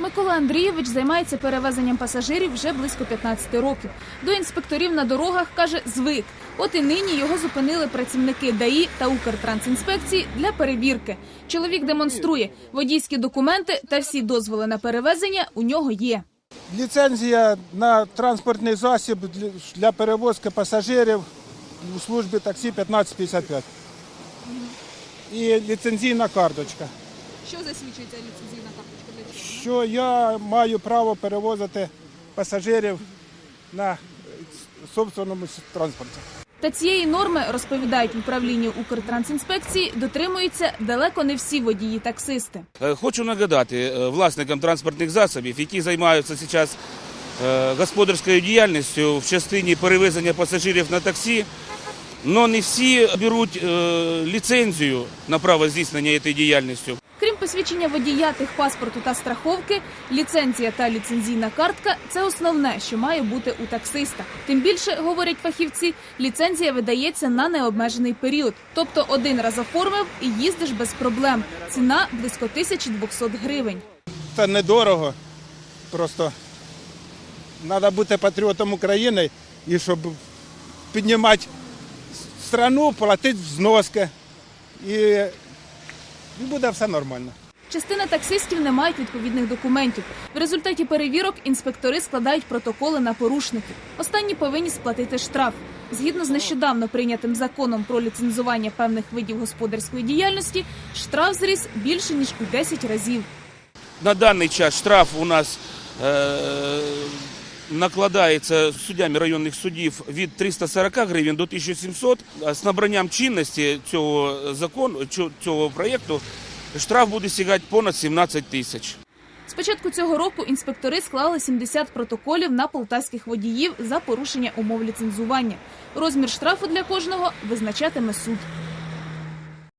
Микола Андрійович займається перевезенням пасажирів вже близько 15 років. До інспекторів на дорогах каже, звик. От і нині його зупинили працівники ДАІ та Укртрансінспекції для перевірки. Чоловік демонструє водійські документи та всі дозволи на перевезення у нього є. Ліцензія на транспортний засіб для- перевозки пасажирів у службі таксі 1555. І ліцензійна карточка, Що засвідчується ліцензійна карточка для цього? що я маю право перевозити пасажирів на собственному транспорті. Та цієї норми, розповідають в управлінні Укртрансінспекції, дотримуються далеко не всі водії-таксисти. Е, Хочу нагадати е, власникам транспортних засобів, які займаються зараз е, господарською діяльністю в частині перевезення пасажирів на таксі, але не всі беруть ліцензію на право здійснення цією діяльністю. Посвідчення водія, техпаспорту та страховки, ліцензія та ліцензійна картка це основне, що має бути у таксиста. Тим більше, говорять фахівці, ліцензія видається на необмежений період. Тобто один раз оформив і їздиш без проблем. Ціна близько 1200 гривень. Це недорого. Просто треба бути патріотом України і щоб піднімати страну, платити взноски. І, і буде все нормально. Частина таксистів не мають відповідних документів. В результаті перевірок інспектори складають протоколи на порушників. Останні повинні сплатити штраф. Згідно з нещодавно прийнятим законом про ліцензування певних видів господарської діяльності, штраф зріс більше ніж у 10 разів. На даний час штраф у нас е, накладається суддями районних судів від 340 гривень до 1700. А з набранням чинності цього закону, цього проєкту, штраф буде сягати понад 17 тисяч. З початку цього року інспектори склали 70 протоколів на полтавських водіїв за порушення умов ліцензування. Розмір штрафу для кожного визначатиме суд.